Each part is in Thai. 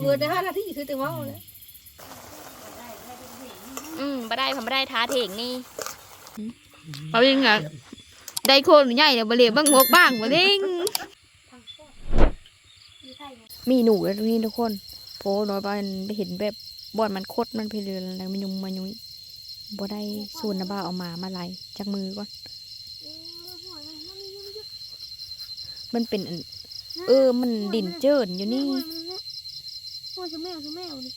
เกินได้ห้านาทีคือแต่ว่าแล้วอืมบ่ได้ผมบ่ได้ท้าเถงนี่เอาจริงอะได้โคนใหญ่เนี่ยบ่เหลียบ้างงกบ้างบ่เด้งมีหนูแล้วตรงนี้ทุกคนโพน้อยบ้านไปเห็นแบบบ่อนมันคดมันไปเรือนอะไรมันยุมมายุยบ่ได้สูนนะบ้าเอามามาไล่จากมือก่อนมันเป็นอันเออมันดินเจินอยู่นี่โอ้ยจะแมวจะแมวดิ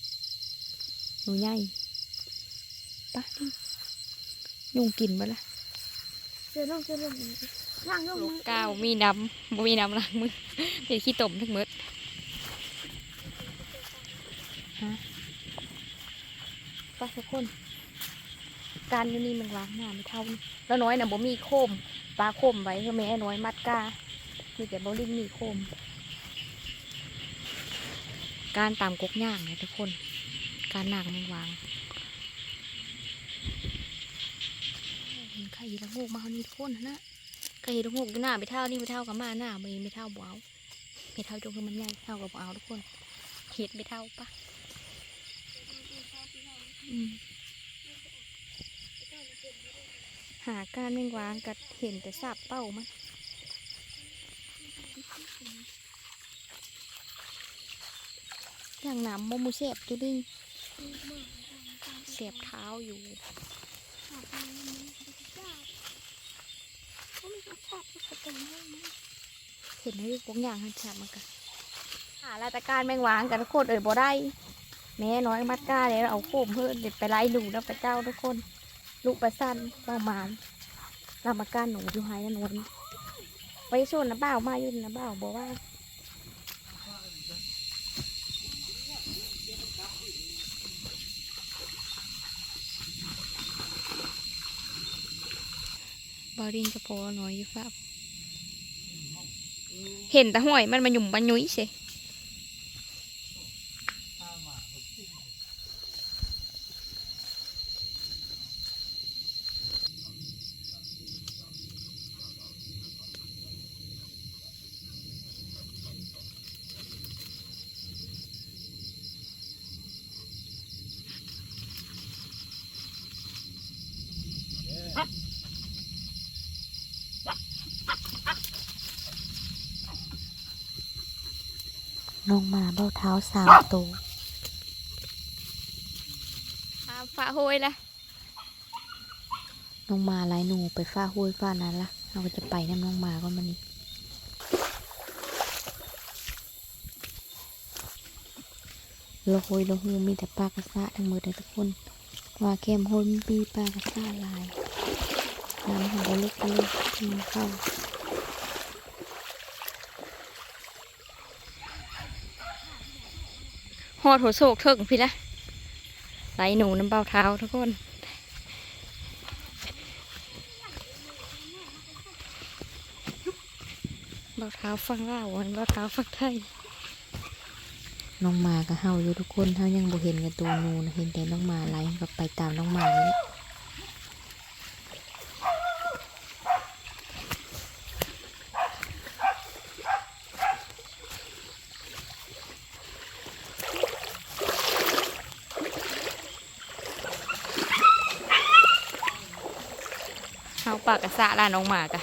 หนูใหญ่ปะนี่ยุงกินบ่ละเจอน้องเจอน้องล่างน้องลูกก้าวมีน้ำบ่มีน้ำล้างมือเป็นขี้ตมทั้งหมดฮะป้าทุกคน การอยู่นี่มันล้างหน้าไม่เท่านี่แล้วน้อยน่ะบ่มีโคมปลาโคมไว้คือแม่น้อยมัดกามีแต่บ่ลิงมีโคม การตามกกย่างนะทุกคน การหนักมันวางเห็นไข่ละโงกมาเอานี่ทุกคนนะก็เห็นลูกหกหน้าไม่เท่านี่ไม่เท่ากับมาหน้าไม่ไม่เท่าบ่เอาไม่เท่าจงคือมันใหญ่เท่ากับบ่เอาทุกคนเห็ดไม่เท่าปะหาการแมงวางกัดเห็นแต่สาบเป้ามัน อย่างน้ำมมูเสียบจุดิ้งเสียบเท้าอยู่เห็นไหมพวกอย่างหันฉาบมันกันหาราชการแมงวางกันทุกคนเอ่ยบ่ได้ แม่น้อยมัดก้าเลยเอาโคมเพิ่นเด็ดไปไล่หนูแล้วไปเจ้าทุกคน ลูกประสันเป้ามานเรามาก้านหนูอยู่ไฮนวลไปชนนะบ่ามาอยู่นะบ่าบอกว่า บารินกระโปรงน้อยอยู่ฟ้าเห็นแต่ห้อยมันมาหยุ่มมายุ้ยสิน้องมาเบ้าเท้า สามตัวฝ้าห้อยละน้องมาไล่หนูไปฟ้าห้วยฟ้านั้นละเราก็จะไปน้ำน้องมาก็มันนี่โลโหยโลหูมีแต่ปลากระซะทั้งหมดเลยทุกคน ว่าแคมโฮนปีปลากระซะลายน้ำหาเล็กๆเลยมันเข้า หอดหัวโศกเถิงพี่ละไหลหนูน้ำเบาเท้าทุกคนเบาเท้าฟังเล่าวันเบาเท้าฟังไทยน้องมากับเฮาอยู่ทุกคนเฮายังบ่เห็นกันตัวนูนะเห็นแต่น้องมาไล่ก็ไปตามน้องมานี่แหละ กระสะลาน้องหมากะ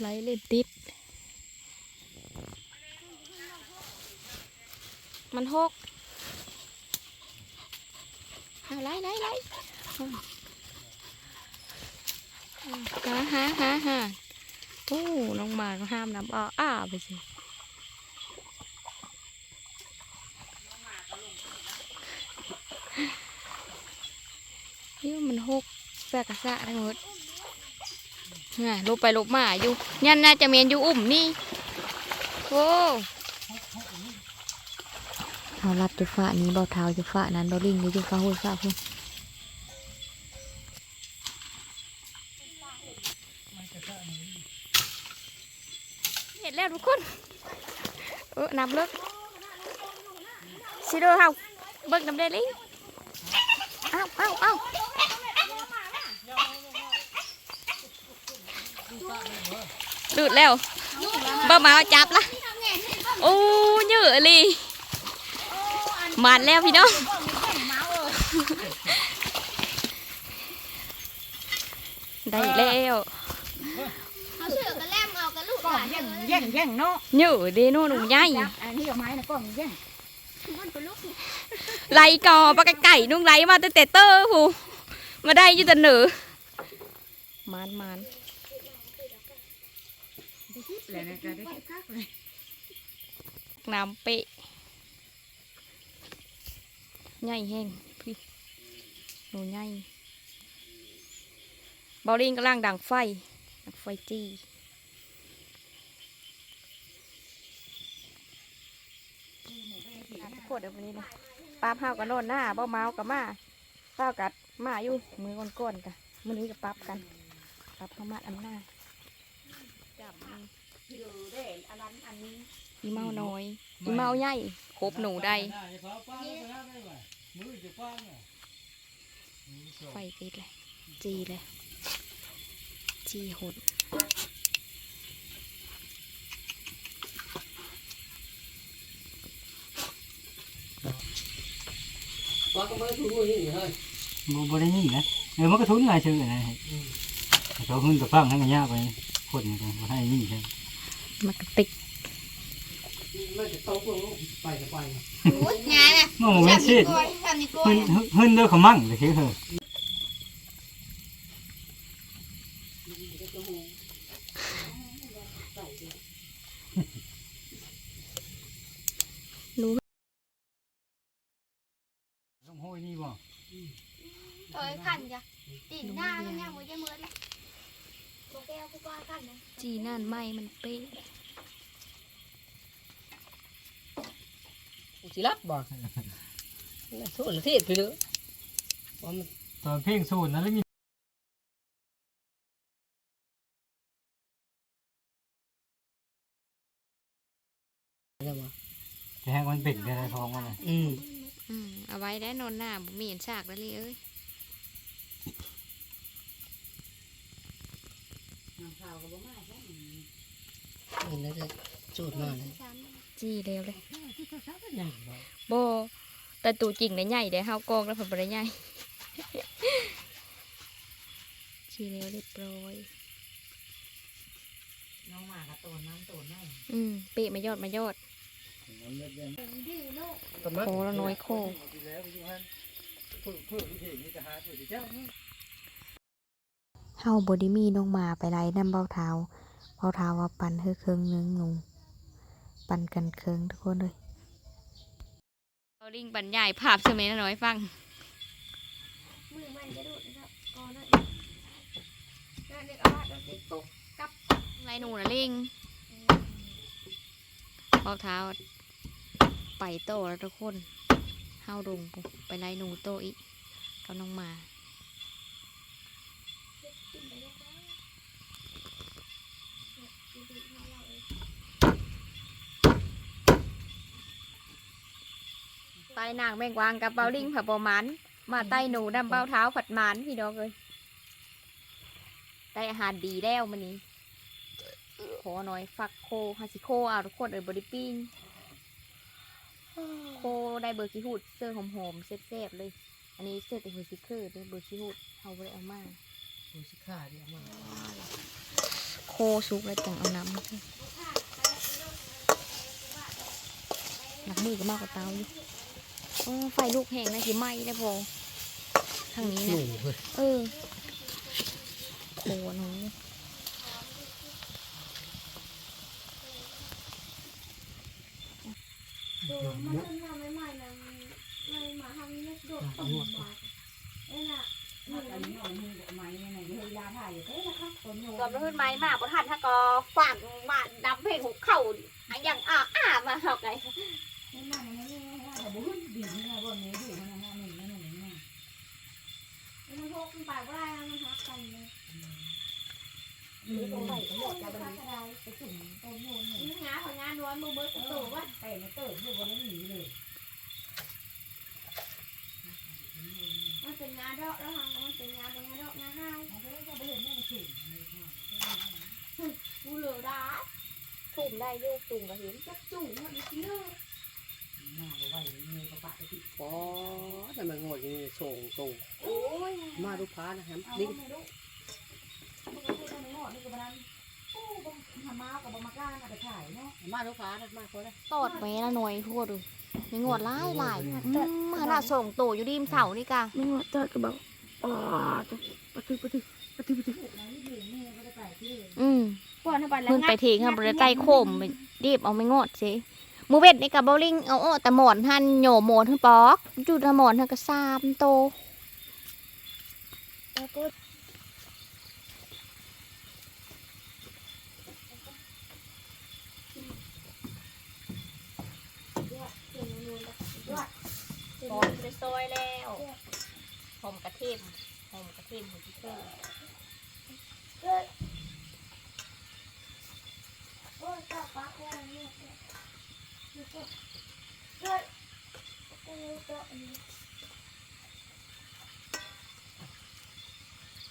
ไหลเล่นติด มันหกเอาไหลไหลไหล ฮะฮะฮะฮะโอ้น้องหมาก็ห้ามน้ำอ้าอ้าไปสินี่มันหกแปกกระสะทั้งหมดน่ะลบไปลบมาอยู่ยันน่าจะเมียนอยู่อุ่มนี่โอ้เฮารับจุฟ้านี้เบาเท้าจุฟ้านั้นเบาลิงอยู่จุฟ้าห้วยฟ้าพุ่น เห็นแล้วทุกคนเออน้ำเลิกสิเด้อเฮาเบิ่ง แย่งแย่งแย่งเนาะเยอะเด้โน่นหนูใหญ่จับอันนี้เอาไม้นะก้อนแย่งมันเป็นลูกไล่กอปลาไก่นุ่งไล่มาแต่แต่เตอร์ผู้มาได้อยี่แต่เหนือมานมานได้คิดเลยนะจะได้คิดคักเลยน้ำเปะใหญ่แห้งพี่หนูใหญ่บอลลิงกำลังดังไฟดังไฟจี้ อะทุกคนเดี๋ยววันนี้นะปลาเผากับโน่นหน้าบ่เมากับมาเผากัดมาอยู่มือก้นๆกันมือนี้กับปรับกันปรับเข้ามาอันหน้าจับมืออันนั้นอันนี้อีเมาน้อยอีเมาใหญ่ครบหนูได้ไฟติดเลยจีเลยจีหด quá có mấy thứ gì thôi บ่บ่ได้ยินนะเออมันก็ทุนง่ายซื่อนะเขาหึ้นกับฟังให้มันยากไปคนก็บ่ให้ยินใช่มันกระติก mấy cái tàu của nó phải là phải งานน่ะมันบ่แม่นสิกล้วยทำนี่กล้วยหึ้นหึ้นเด้อเขามั่งเลยคือเฮ้อ ต้องห้อยนี่บ่ เอ้ยขันจ้ะตีนหน้ามันยังมือจะมือเลยโอเคเอากูป้าขันนะ จีนั่นไม่มันเป๊ะ chỉ lắp bỏ số là thiệt rồi nữa Còn ตอนเพลงโซนนั้นแล้วมี là bỏ จะให้มันเป็นได้ท้องมัน ừ อืมเอาไว้ได้นอนหน้าบุมีเห็นฉากแล้วเลยเอ้ย nhìn nó chuột mà này จีเร็วเลย nhanh โบแต่ตัวจริงเนี่ยใหญ่เด้เฮากองแล้วผลบริใหญ่จีเร็วเรียบร้อยน้องหมากับตัวน้ำตัวแม่อืมเปะมายอดมายอด tầm mắt โคแล้วน้อยโคเฮาบ่ได้มีน้องหมาไปไล่นำเบาเท้า เบาเท้าว่าปันเฮือครึ่งหนึงหนูปันกันครึ่องทุกคนเลยเอาลิงบรรยายภาพใช่ไหมน้อยฟังมือมันจะดูดนะครับก่อนนะนั่นเด็กเอาว่าเราติดปุ๊บไรหนูนะลิงเบาเท้าไปโตแล้วทุกคนเฮาดงไปไล่หนูโตอีกกับน้องมา ไต้นางแมงวางกับเบาลิงผัดบอมันมาไต้หนูดำเบ้าเท้าผัดหมันพี่น้องเลยได้อาหารดีแล้วมันนี้ขอหน่อยฟักโคฮาซิโคเอาทุกคนเอ่ยบริปิ้งโคได้เบอร์คิฮูดเสื้อหอมๆเซฟๆเลย อันนี้เสื้อแต่หัวซิเคอร์ด้วยเบอร์คิฮูดเอาไปเอามา Ôi, xí khả đi mà โคซุกแล้วจังเอาน้ำมาใส่หนักมือก็มากกว่าเตาอยู่โอ้ ไฟลูกแห้งนะสิไหม้ได้พอทางนี้นะ nổ thôi เออโคหนูดูมันทำใหม่ๆนะมันมาทำเนี่ยโดดตบมาเอ้ยน่ะอันนี้เอามือกับไม้เนี่ยนะเฮ้ยยาถ่ายอยู่เฮ้ยนะครับตัวโยรวมแล้วขึ้นไม้มาบนหันถ้าก็ฝังมาดำเพลงหุบเข่าอันอย่างอ่าอ่ามาหอกไง นี่นั่นนี่นี่นี่แต่บุ้งดีนี่บนนี้อยู่นะฮะหนึ่งหนึ่งหนึ่งหนึ่ง มันพกมันไปก็ได้นะมันทักกันเลยใส่ก็หมดจะเป็นไปจุ่มต้มโน่นนี่งาของงานร้อนมือเบิร์ตโตว่าไปมาเติมอยู่บนนั้นหนีเลยมันเป็นงาดอกแล้วหังมันเป็นงาเป็นงาดอกงาห้าวเขาก็จะไปเห็นแม่มาจุ่มกูเหลือดาตุ่มได้อยูตุ่มก็เห็นจับจุ่มมันดีเลยห น้าไปไหวเงยกระปะไปติดปอแต่มันโง่ยังส่งตรงโอ้ยมาลูกค้านะครับเอาลิงไม่รู้ปกติทำไม่หอดนี่ก็บ้านโอ้บทำมากับบมาก้าน่ะไปถ่ายเนาะมาลูกค้านะมาคนละตอดแม่ละหน่อยทั่วดูมีงวดหลายหลายอืมขนาดส่งโตอยู่ริมเสานี่กะไม่ว่าจะก็แบบอ๋อปะทึปะทึปะทึปะทึถูกไหมนี่แม่ก็ได้ไปที่อืมก่อนทำไปแล้วเพิ่นไปทิ้งค่ะบ่ได้ใต้โคมไปรีบเอาไม่งอดสิ มือเบ็ดนี่กับเบลลิงเอาอ้แต่หมอนหันโหนหมอนหันปอกจุดหมอนหันก็ซามโตแล้วก็ยอนูนยอดหอมไปซอยแล้วหอมกระเทียมหอมกระเทียมหัวที่เกลือเกิด โอ้ยจับปากว่าเนี่ยเกิดเกิดเกิดเกิด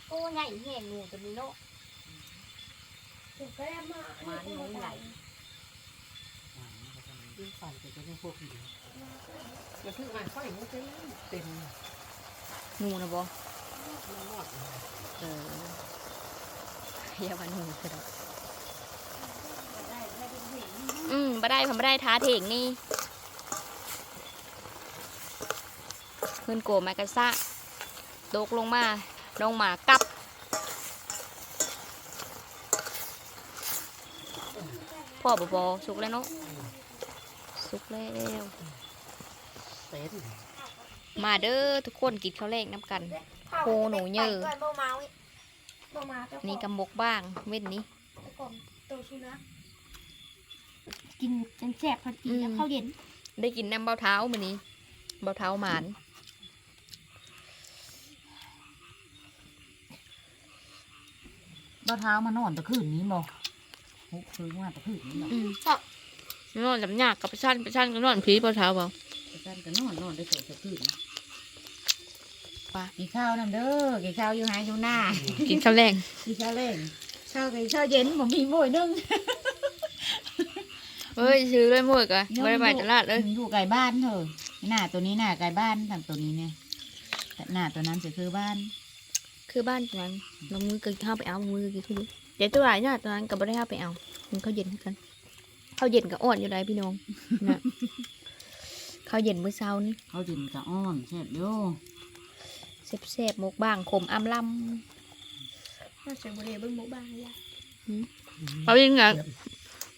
โอ้ใหญ่แห้งงูตัวนี้เนาะถูกก็ได้มามานี่มันใหญ่ลิงฝันจะเป็นพวกนี้อย่าเพิ่งอ่านค่อยมันจะเต็มงูนะบ่มันหมดเออเรียกว่างูก็ได้อืม บ่ได้ผมบ่ได้ท้าเถงนี่ขึ้นโกมากระซะตกลงมาลงมากับพ่อบอบอสุกแล้วเนาะสุกแล้วเต็มมาเด้อทุกคนกินข้าวแรกน้ำกันโคหนูเยอะก่อนบ่เมาอีกบ่มาเจ้านี่กำบกบ้างเว้นนี้ ก่อนตัวชูนะกินจนแสบพอดีแล้วอืมข้าวเย็นได้กินน้ำเบาเท้ามื้อนี้เบาเท้าหมานตอนเท้ามานอนตะคืนนี้บ่ฮุกคือว่าตะคืนนี้บ่อืมนอนลำยากกับไปชั้นไปชั้นก็นอนผีเบาเท้าเบาไปกันก็นอนนอนได้โสดตะคืนนะว่ากินข้าวนั่นเด้อกินข้าวอยู่หายอยู่หน้ากินข้าวแรงกินข้าวเล่นข้าวกินข้าวเย็นผมมีโมยนึง เฮ้ยซื้อเลยหมดกะไม่ได้ไปตลาดเลยอยู่ไกลบ้านเถอะหน้าตัวนี้หน้าไกลบ้านทางตัวนี้เนี่ยแต่หน้าตัวนั้นจะคือบ้าน คือบ้านตรงนั้นน้องมือก็เข้าไปเอามือกินทุกเดี๋ยวตัวไหนเนี่ยตอนนั้นก็ไม่ได้เข้าไปเอามันข้าวเย็นคือกันข้าวเย็นกับอ่อนอยู่ไรพี่น้องนะข้าวเย็นมื้อเช้านี่เขาจินกะอ้อนแซ่บโยแซ่บๆหมกบ้างขมอำลน่าจะบริเบิ้งมุกบ้างเลยำเขายังไง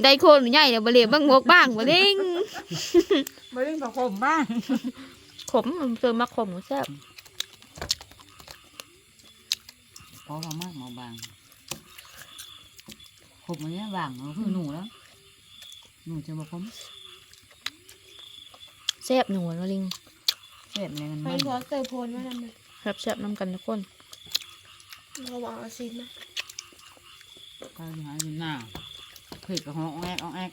ได้โคนใหญ่เนี่ยบะเหลียบ้างหมกบ้างบะเล่งไม่ได้ประคมบ้างขมมันเจอมาขมก็แซ่บพอเรามากมาบางคมอันเนี้ยบางเราคือหนูแล้วหนูจะบอกคมแซ่บหนูนะลิงแซ่บเลยมันไปมันพอเตยโพนมาทำไมครับแซ่บน้ำกันทุกคนเราบอกเอาซิมนะข้าวอยู่หาอยู่หน้าเผ็ดกับห้องแอกห้องแอก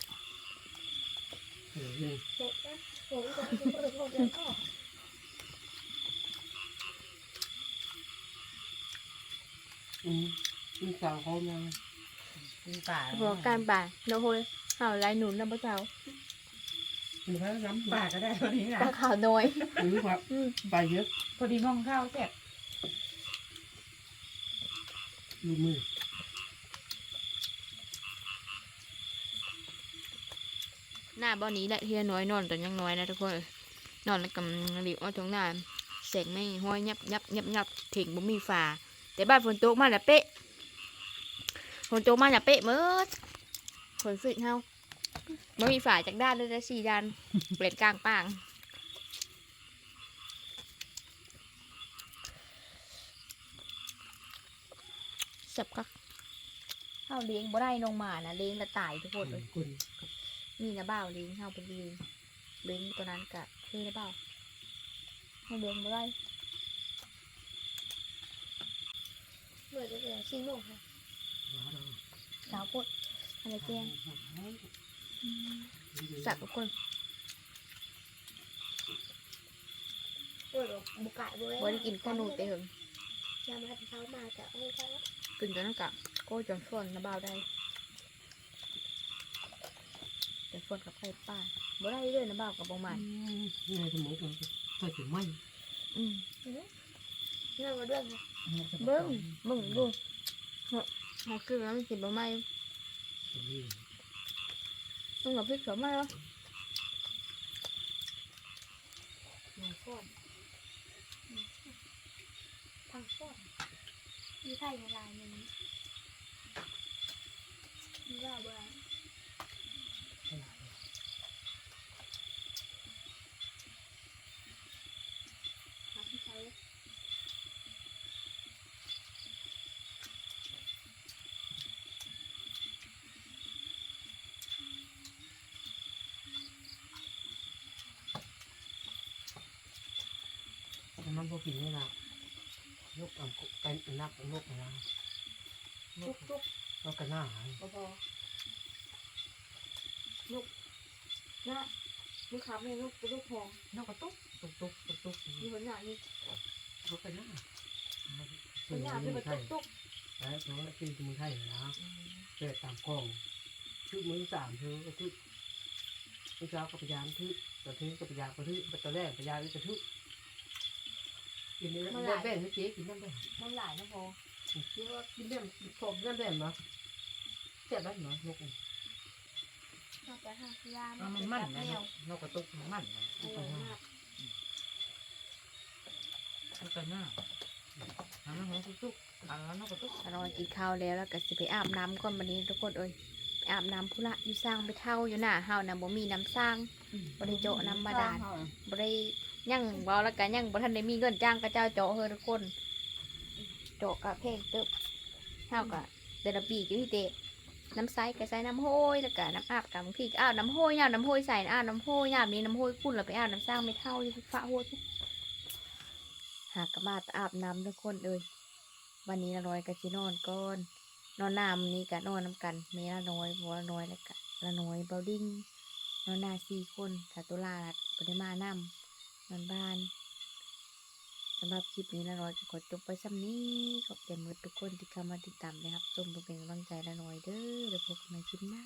อืมลิงสาวเขามากินป่าบอกการป่าโนโฮยข่าวไรหนุนนะพระเจ้าคุณพระน้ำป่าก็ได้พอดีนะปลาขาวน้อยหรือว่าไปเยอะพอดีมองข้าวแซ่บดูมือ น้าบ้านนี้แหละที่น้อยนอนแต่ยังน้อยนะทุกคนนอนแล้วกำลังรีบเอาตรงหน้าแสงไม่ห้อยยับยับยับยับถึงบ่มีฝาแต่บ้านฝนตกมาแล้วเป๊ะฝนตกมาแล้วเป๊ะเมื่อฝนสึกเฮาบ่มีฝาจากด้านเลยนะสี่ด้านเปลี่ยนกลางป่างสับกักข้าเลี้ยงบ่ได้ลงมานะเลี้ยงและตายทุกคนเลยคุณ นี่นะบ่าวเลี้ยงเฮาเป็นเลี้ยงเลี้ยงตัวนั้นกะคือนะบ่าวให้เลี้ยงบ่ได้เหมือนจะเป็นซิมโมงค่ะสาวโพดอะไรแกงสักทุกคนโอ้ยบุกไก่เว้ยบ่ได้กินข้าวหนูเต็มยามรับเช้ามาจะเอาไปกินจนนั่นกะโก้จนส่วนนะบ่าวได้ แต่ส่วนกับไข่ป้าบ่ได้เลยนะบ่าวกับบ่มันนี่ไงสมองมันใส่ถุงไม้อืมเงินมาด้วยไงเบิ้งเบิ้งดูเฮาเฮาคือแล้วมันสิบ่ไหม้ต้องกับพริกสดไหม้เหรอหนึ่งก้อนทางก้อนมีไข่ในลายหนึ่งมีว่าเบื่อหาที่ใช้ แต่มันพอกินไม่ละยกอ่ำกันนักนกนะนจุกกจุกแล้วกันหน้าหายบ่พอลูกนะลูกค้าไม่ลูกลูกหอมนกกระตุกตุกตุกตุกตุกมีคนหน้านี่นกกันหน้าคนหน้าที่มันตุกตุกแล้วตัวที่มือไทยนะเกิดตามกล้องชื่อมือสามชื่อก็คือมือเช้ากับพยานทื่ตอนที่กับพยานก็ทื่ตอนแรกพยานก็ทื่ กินนี่แล้วแบ่งให้เจ๊กินนั่นได้น้ำลายนะพอเชื่อว่ากินแบบผมนั่นแบบเนาะเจ็บไหมเนาะนกนอกจากห้างพยามันมันนะนกกระตุกมันมันนะอร่อยมากนกกระหน้าอันนั้นนกกระตุกอันนั้นนกกระตุกนอนกินข้าวแล้วแล้วก็สิไปอาบน้ำก่อนวันนี้ทุกคนเอ้ยไปอาบน้ำพุระอยู่สร้างไปเท่าอยู่หน้าเฮานะบ่มีน้ำสร้างบ่ได้โจะน้ำบาดาลบ่ได้ ยังเว้าแล้วก็ยังบ่ทันได้มีเงินจ้างกระเจ้าเจาะเฮ้อทุกคนเจาะกะเพงเติบเฮาก็แต่ละปีก็พี่เตะน้ำใสก็ใส่น้ำโห้ยแล้วก็น้ำอาบกับบางทีก็อาบน้ำโห้ยยามน้ำโห้ยใส่อาบน้ำโห้ยยามนี้น้ำโห้ยคุณแล้วไปอาบน้ำสร้างไม่เท่าอยู่ฟ้าโห้ยหากกะมาตอาบน้ำทุกคนเอ้ยวันนี้ละน้อยก็สินอนก่อนนอนน้ำนี่ก็นอนน้ำกันเมละน้อยบัวละน้อยแล้วก็ละน้อยเบลดิ้งนอนนาสี่คนสาตุลาดปริมาน้ำ นอนบ้านสำหรับคลิปนี้ละน้อยก็ขอจบไปซ้ำนี้ขอบใจมือทุกคนที่เข้ามาติดตามนะครับชมเป็นกำลังใจละน้อยเด้อเดี๋ยวพบกันใหม่คลิปหน้า